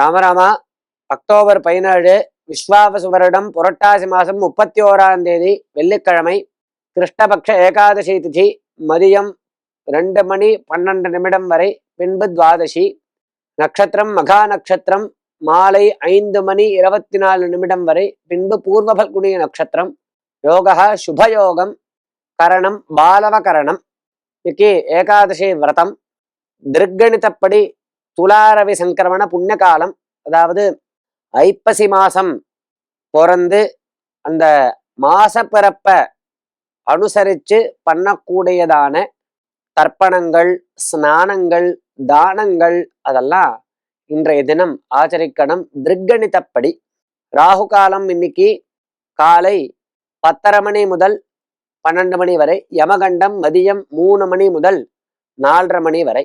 ராமராமா October பதினேழு விஸ்வாவசு வருடம் புரட்டாசி மாதம் முப்பத்தி ஓராம் தேதி வெள்ளிக்கிழமை கிருஷ்ணபக்ஷ ஏகாதசி திதி மதியம் ரெண்டு மணி பன்னெண்டு நிமிடம் வரை பின்பு துவாதசி. நட்சத்திரம் மகா நட்சத்திரம் மாலை ஐந்து மணி இருபத்தி நாலு நிமிடம் வரை பின்பு பூர்வபல்குனி நட்சத்திரம். யோகா சுபயோகம் கரணம் பாலவகரணம் இன்னைக்கு ஏகாதசி விரதம். திருக்கணிதப்படி துளாரவி சங்கிரமண புண்ணிய காலம் அதாவது ஐப்பசி மாசம் பிறந்து அந்த மாசப்பிறப்ப அனுசரித்து பண்ணக்கூடியதான தர்ப்பணங்கள் ஸ்நானங்கள் தானங்கள் அதெல்லாம் இன்றைய தினம் ஆச்சரிக்கணும். திருக்கணிதப்படி ராகு காலம் இன்னைக்கு காலை பத்தரை மணி முதல் பன்னெண்டு மணி வரை யமகண்டம் மதியம் மூணு மணி முதல் நாலரை மணி வரை.